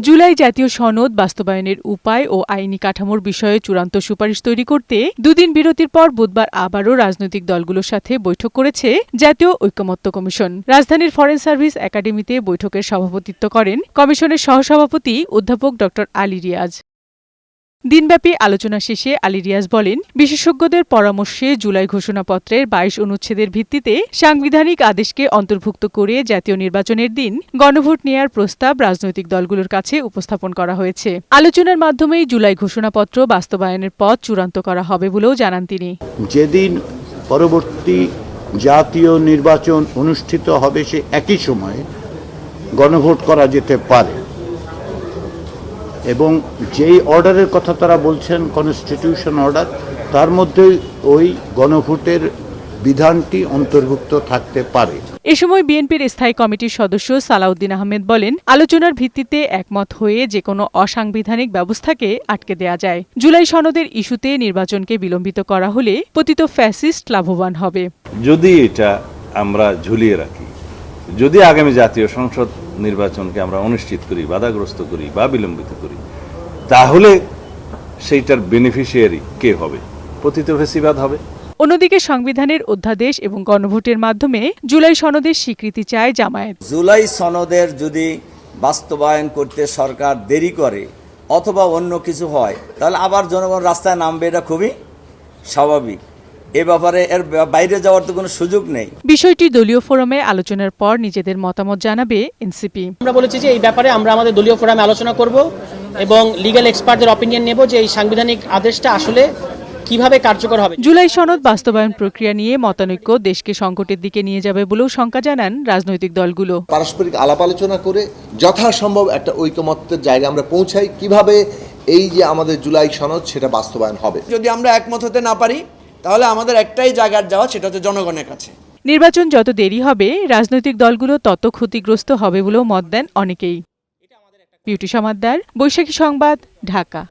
জুলাই জাতীয় সনদ বাস্তবায়নের উপায় ও আইনি কাঠামোর বিষয়ে চূড়ান্ত সুপারিশ তৈরি করতে দুদিন বিরতির পর বুধবার আবারও রাজনৈতিক দলগুলোর সাথে বৈঠক করেছে জাতীয় ঐকমত্য কমিশন। রাজধানীর ফরেন সার্ভিস একাডেমিতে বৈঠকের সভাপতিত্ব করেন কমিশনের সহসভাপতি অধ্যাপক ড আলী রিয়াজ। দিনব্যাপী আলোচনা শেষে আলী রিয়াজ বলেন, বিশেষজ্ঞদের পরামর্শে জুলাই ঘোষণাপত্রের বাইশ অনুচ্ছেদের ভিত্তিতে সাংবিধানিক আদেশকে অন্তর্ভুক্ত করে জাতীয় নির্বাচনের দিন গণভোট নেয়ার প্রস্তাব রাজনৈতিক দলগুলোর কাছে উপস্থাপন করা হয়েছে। আলোচনার মাধ্যমেই জুলাই ঘোষণাপত্র বাস্তবায়নের পথ চূড়ান্ত করা হবে বলেও জানান তিনি। যেদিন পরবর্তী জাতীয় নির্বাচন অনুষ্ঠিত হবে সে একই সময়ে গণভোট করা যেতে পারে। এবং যেই অর্ডারের কথা তারা বলছেন কনস্টিটিউশন অর্ডার তার মধ্যে ওই গণভোটের বিধানটি অন্তর্ভুক্ত থাকতে পারে। এ সময় বিএনপির স্থায়ী কমিটির সদস্য সালাউদ্দিন আহমেদ বলেন আলোচনার ভিত্তিতে একমত হয়ে যে কোনো অসাংবিধানিক ব্যবস্থাকে আটকে দেয়া যায়। জুলাই সনদের ইস্যুতে নির্বাচনকে বিলম্বিত করা হলে পতিত ফ্যাসিস্ট লাভবান হবে। যদি এটা আমরা ঝুলিয়ে রাখি যদি আগামী জাতীয় সংসদ নির্বাচনকে আমরা অনিশ্চিত করি বাধাগ্রস্ত করি বা বিলম্বিত করি তাহলে সেইটার বেনিফিশিয়ারি কে হবে? পতিত ফেসিবাদ হবে। অন্যদিকে সংবিধানের অধ্যাদেশ এবং গণভোটের মাধ্যমে জুলাই সনদের স্বীকৃতি চায় জামায়াত। জুলাই সনদের যদি বাস্তবায়ন করতে সরকার দেরি করে অথবা অন্য কিছু হয় তাহলে আবার জনগণ রাস্তায় নামবে এটা খুবই স্বাভাবিক। এ ব্যাপারে এর বাইরে যাওয়ার তো কোনো সুযোগ নেই। বিষয়টি দলীয় ফোরামে আলোচনার পর নিজেদের মতামত জানাবে এনসিপি। আমরা বলেছি যে এই ব্যাপারে আমরা আমাদের দলীয় ফোরামে আলোচনা করব এবং লিগ্যাল এক্সপার্টদের অপিনিয়ন নেব যে এই সাংবিধানিক আদেশটা আসলে কীভাবে কার্যকর হবে। জুলাই সনদ বাস্তবায়ন প্রক্রিয়া নিয়ে মতানৈক্য দেশকে সংকটের দিকে নিয়ে যাবে বলেও শঙ্কা জানান রাজনৈতিক দলগুলো। পারস্পরিক আলাপ আলোচনা করে যথাসম্ভব একটা ঐকমত্যের জায়গায় আমরা পৌঁছাই কীভাবে এই যে আমাদের জুলাই সনদ সেটা বাস্তবায়ন হবে। যদি আমরা একমত হতে না পারি তাহলে আমাদের একটাই জায়গার যাওয়া সেটা হচ্ছে জনগণের কাছে। নির্বাচন যত দেরি হবে রাজনৈতিক দলগুলো তত ক্ষতিগ্রস্ত হবে বলেও মত দেন অনেকেই। বিউটি সমাদ্দার বৈশাখী সংবাদ ঢাকা।